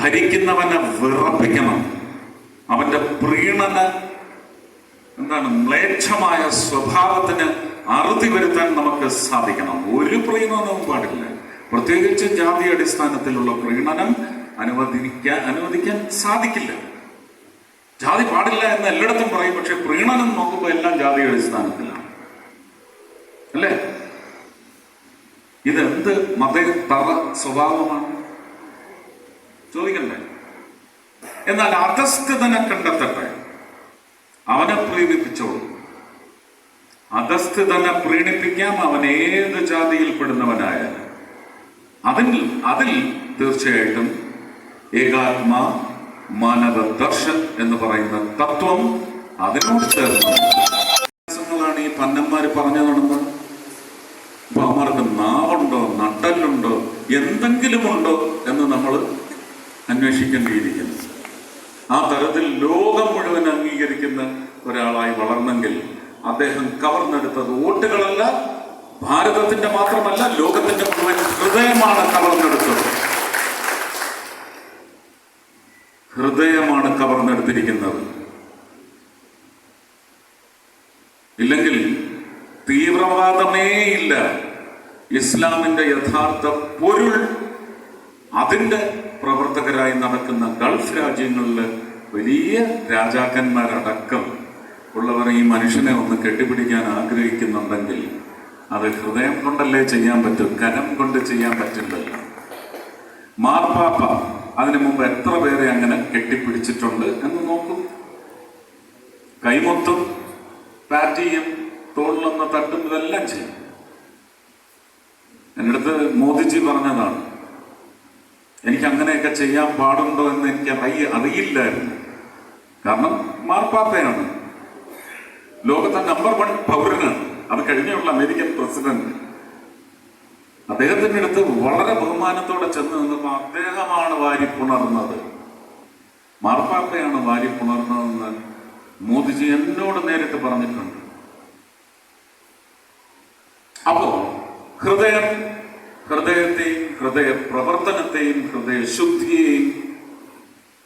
ഭരിക്കുന്നവനെ വിറപ്പിക്കണം. അവന്റെ പ്രീണന എന്താണ് മ്ലേച്ഛമായ സ്വഭാവത്തിന് അറുതി വരുത്താൻ നമുക്ക് സാധിക്കണം. ഒരു പ്രീണനവും പാടില്ല. പ്രത്യേകിച്ച് ജാതി അടിസ്ഥാനത്തിലുള്ള പ്രീണനം അനുവദിക്കാൻ അനുവദിക്കാൻ സാധിക്കില്ല. ജാതി പാടില്ല എന്ന് എല്ലായിടത്തും പറയും പക്ഷെ പ്രീണനം നോക്കുമ്പോൾ എല്ലാം ജാതി അടിസ്ഥാനത്തിലാണ്. അല്ലേ? ഇതെന്ത് മതതറ സ്വഭാവമാണ്? ചോദിക്കണ്ടേ? എന്നാൽ അധസ്ഥിതനെ കണ്ടെത്തട്ടെ. അവനെ പ്രീണിപ്പിച്ചോളൂ. അധസ്ഥിതനെ പ്രീണിപ്പിക്കാം അവൻ ഏത് ജാതിയിൽപ്പെടുന്നവനായാലും അതിൽ അതിൽ തീർച്ചയായിട്ടും ഏകാത്മ മാനവ ദർശൻ എന്ന് പറയുന്ന തത്വം അതിനോട് ചേർന്ന്. വ്യത്യാസങ്ങളാണ് ഈ പന്നന്മാര് പറഞ്ഞു നടന്നത്. അപ്പൊ നാവുണ്ടോ നട്ടലുണ്ടോ എന്തെങ്കിലും ഉണ്ടോ എന്ന് നമ്മൾ അന്വേഷിക്കേണ്ടിയിരിക്കുന്നു. ആ തരത്തിൽ ലോകം മുഴുവൻ അംഗീകരിക്കുന്ന ഒരാളായി വളർന്നെങ്കിൽ അദ്ദേഹം കവർന്നെടുത്തത് വോട്ടുകളല്ല ഭാരതത്തിന്റെ മാത്രമല്ല ലോകത്തിന്റെ മുഴുവൻ ഹൃദയമാണ് കവർന്നെടുത്തത്. ഹൃദയമാണ് കവർന്നെടുത്തിരിക്കുന്നത്. ഇല്ലെങ്കിൽ തീവ്രവാദമേ ഇല്ല. ഇസ്ലാമിന്റെ യഥാർത്ഥ പൊരുൾ അതിന്റെ പ്രവർത്തകരായി നടക്കുന്ന ഗൾഫ് രാജ്യങ്ങളിൽ വലിയ രാജാക്കന്മാരടക്കം ഉള്ളവർ ഈ മനുഷ്യനെ ഒന്ന് കെട്ടിപ്പിടിക്കാൻ ആഗ്രഹിക്കുന്നുണ്ടെങ്കിൽ അത് ഹൃദയം കൊണ്ടല്ലേ ചെയ്യാൻ പറ്റും കരം കൊണ്ട് ചെയ്യാൻ പറ്റില്ലല്ലോ. മാർപ്പാപ്പ അതിനു മുമ്പ് എത്ര പേരെ അങ്ങനെ കെട്ടിപ്പിടിച്ചിട്ടുണ്ട് എന്ന് നോക്കും. കൈമൊത്തും പാറ്റിയും തോളിലൊന്ന് തട്ടും ഇതെല്ലാം ചെയ്യും. എന്റെ അടുത്ത് മോദിജി പറഞ്ഞതാണ് എനിക്ക് അങ്ങനെയൊക്കെ ചെയ്യാൻ പാടുണ്ടോ എന്ന് എനിക്ക് അറിയ അറിയില്ലായിരുന്നു. കാരണം മാർപ്പാപ്പയാണ്. ലോകത്തെ നമ്പർ വൺ പൗരനാണ്. അത് കഴിഞ്ഞുള്ള അമേരിക്കൻ പ്രസിഡന്റ്. അദ്ദേഹത്തിന്റെ അടുത്ത് വളരെ ബഹുമാനത്തോടെ ചെന്ന് നിന്നപ്പോൾ അദ്ദേഹമാണ് വാരി പുണർന്നത് മാർപ്പാപ്പയാണ് വാരി പുണർന്നതെന്ന് മോദിജി എന്നോട് നേരിട്ട് പറഞ്ഞിട്ടുണ്ട്. അപ്പോ ഹൃദയം ഹൃദയത്തെയും ഹൃദയ പ്രവർത്തനത്തെയും ഹൃദയ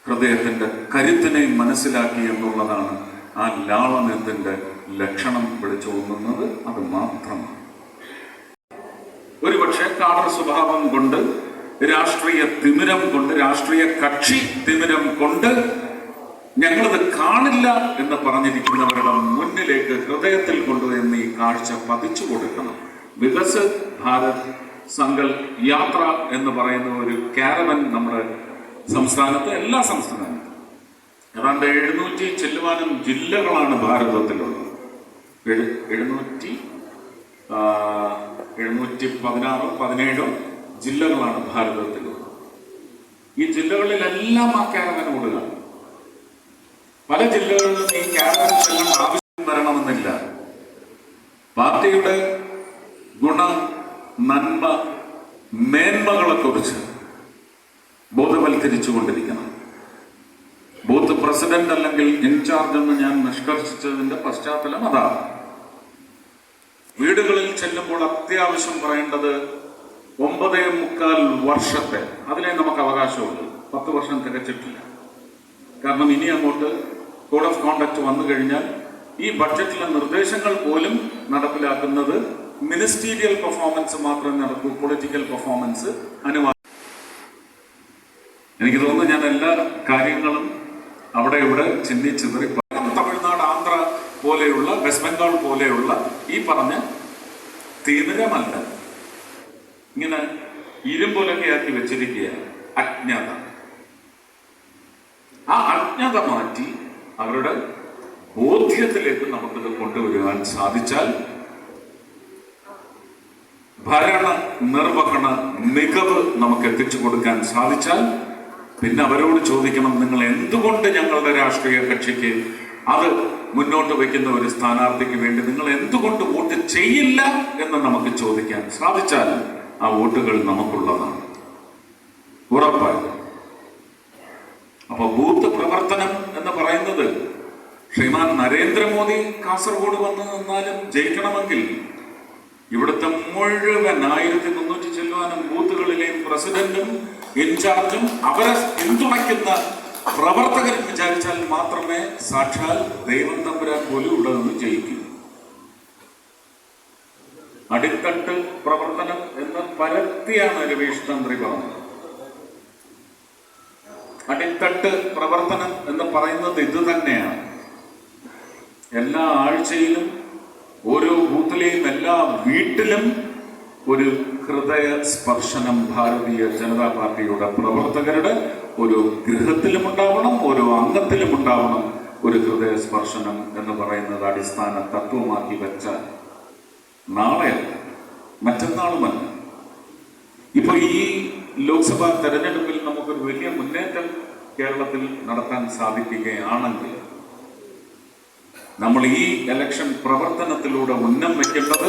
ഹൃദയത്തിന്റെ കരുത്തിനെയും മനസ്സിലാക്കി എന്നുള്ളതാണ് ആ ലാളനത്തിന്റെ ലക്ഷണം വിളിച്ചോന്നുന്നത് അത് മാത്രമാണ്. ഒരുപക്ഷെ കാടർ സ്വഭാവം കൊണ്ട് രാഷ്ട്രീയ തിമിരം കൊണ്ട് രാഷ്ട്രീയ കക്ഷി തിമിരം കൊണ്ട് ഞങ്ങളിത് കാണില്ല എന്ന് പറഞ്ഞിരിക്കുന്നവരുടെ മുന്നിലേക്ക് ഹൃദയത്തിൽ കൊണ്ടുവന്ന് ഈ കാഴ്ച പതിച്ചു കൊടുക്കണം. വികസ് ഭാരത് സങ്കൽ യാത്ര എന്ന് പറയുന്ന ഒരു കാരവൻ നമ്മുടെ സംസ്ഥാനത്ത് എല്ലാ സംസ്ഥാനത്തും. ഏതാണ്ട് എഴുന്നൂറ്റി ചെല്ലുവാനും ജില്ലകളാണ് ഭാരതത്തിലുള്ളത്. എഴു- എഴുന്നൂറ്റി എഴുന്നൂറ്റി പതിനാറോ പതിനേഴോ ജില്ലകളാണ് ഭാരതത്തിലുള്ളത്. ഈ ജില്ലകളിലെല്ലാം ആ കാരവൻ ഓടുക. പല ജില്ലകളിലും ഈ കാരവൻ ചെല്ലാൻ ആവശ്യം വരണമെന്നില്ല. പാർട്ടിയുടെ ഗുണ നന്മ മേന്മകളെ കുറിച്ച് ബോധവൽക്കരിച്ചു കൊണ്ടിരിക്കണം ബൂത്ത് പ്രസിഡന്റ് അല്ലെങ്കിൽ ഇൻചാർജ് എന്ന് ഞാൻ നിഷ്കർഷിച്ചതിന്റെ പശ്ചാത്തലം അതാണ്. വീടുകളിൽ ചെല്ലുമ്പോൾ അത്യാവശ്യം പറയേണ്ടത് ഒമ്പതേ മുക്കാൽ വർഷത്തെ അതിലേ നമുക്ക് അവകാശമുള്ളൂ. പത്ത് വർഷം തികച്ചിട്ടില്ല. കാരണം ഇനി അങ്ങോട്ട് കോഡ് ഓഫ് കോണ്ടക്ട് വന്നു കഴിഞ്ഞാൽ ഈ ബഡ്ജറ്റിലെ നിർദ്ദേശങ്ങൾ പോലും നടപ്പിലാക്കുന്നത് മിനിസ്റ്റീരിയൽ പെർഫോമൻസ് മാത്രം നടക്കൂ പൊളിറ്റിക്കൽ പെർഫോമൻസ് അനുവാദം എനിക്ക് തോന്നുന്നു ഞാൻ എല്ലാ കാര്യങ്ങളും അവിടെ ഇവിടെ ചിന്തി ചിതറി പറയും. തമിഴ്നാട് ആന്ധ്ര പോലെയുള്ള വെസ്റ്റ് ബംഗാൾ പോലെയുള്ള ഈ പറഞ്ഞ തീവ്രമല്ല ഇങ്ങനെ ഇരുമ്പൊലൊക്കെ ആക്കി വെച്ചിരിക്കുക അജ്ഞത ആ അജ്ഞത മാറ്റി അവരുടെ ബോധ്യത്തിലേക്ക് നമുക്കിത് കൊണ്ടുവരുവാൻ സാധിച്ചാൽ ഭരണ നിർവഹണ മികവ് നമുക്ക് എത്തിച്ചു കൊടുക്കാൻ സാധിച്ചാൽ പിന്നെ അവരോട് ചോദിക്കണം നിങ്ങൾ എന്തുകൊണ്ട് ഞങ്ങളുടെ രാഷ്ട്രീയ കക്ഷിക്ക് അത് മുന്നോട്ട് വയ്ക്കുന്ന ഒരു സ്ഥാനാർത്ഥിക്ക് വേണ്ടി നിങ്ങൾ എന്തുകൊണ്ട് വോട്ട് ചെയ്യില്ല എന്ന് നമുക്ക് ചോദിക്കാൻ സാധിച്ചാൽ ആ വോട്ടുകൾ നമുക്കുള്ളതാണ്. ഉറപ്പായി. അപ്പൊ ബൂത്ത് പ്രവർത്തനം എന്ന് പറയുന്നത് ശ്രീമാൻ നരേന്ദ്രമോദി കാസർഗോഡ് വന്നു നിന്നാലും ജയിക്കണമെങ്കിൽ ഇവിടുത്തെ മുഴുവൻ ആയിരത്തി മുന്നൂറ്റി ചെല്ലുവാനും ബൂത്തുകളിലെയും പ്രസിഡന്റും ഇൻചാർജും അവരെ പിന്തുണയ്ക്കുന്ന പ്രവർത്തകർ വിചാരിച്ചാൽ മാത്രമേ സാക്ഷാൽ ദൈവം തമ്പുരാൻ പോലും ഇവിടെ നിന്ന് ജയിക്കൂ. അടിത്തട്ട് പ്രവർത്തനം എന്ന് പരത്തിയാണ് രവീഷ് തന്ത്രി പറഞ്ഞത്. അടിത്തട്ട് പ്രവർത്തനം എന്ന് പറയുന്നത് ഇത് തന്നെയാണ്. എല്ലാ ആഴ്ചയിലും എല്ലാ വീട്ടിലും ഒരു ഹൃദയ സ്പർശനം ഭാരതീയ ജനതാ പാർട്ടിയുടെ പ്രവർത്തകരുടെ ഒരു ഗൃഹത്തിലും ഉണ്ടാവണം ഓരോ അംഗത്തിലും ഉണ്ടാവണം ഒരു ഹൃദയ സ്പർശനം എന്ന് പറയുന്നത് അടിസ്ഥാന തത്വമാക്കി വെച്ച നാളെ മറ്റന്നാളുമല്ല. ഇപ്പൊ ഈ ലോക്സഭാ തെരഞ്ഞെടുപ്പിൽ നമുക്കൊരു വലിയ മുന്നേറ്റം കേരളത്തിൽ നടത്താൻ സാധിക്കുകയാണെങ്കിൽ നമ്മൾ ഈ ഇലക്ഷൻ പ്രവർത്തനത്തിലൂടെ ഉന്നം വെക്കേണ്ടത്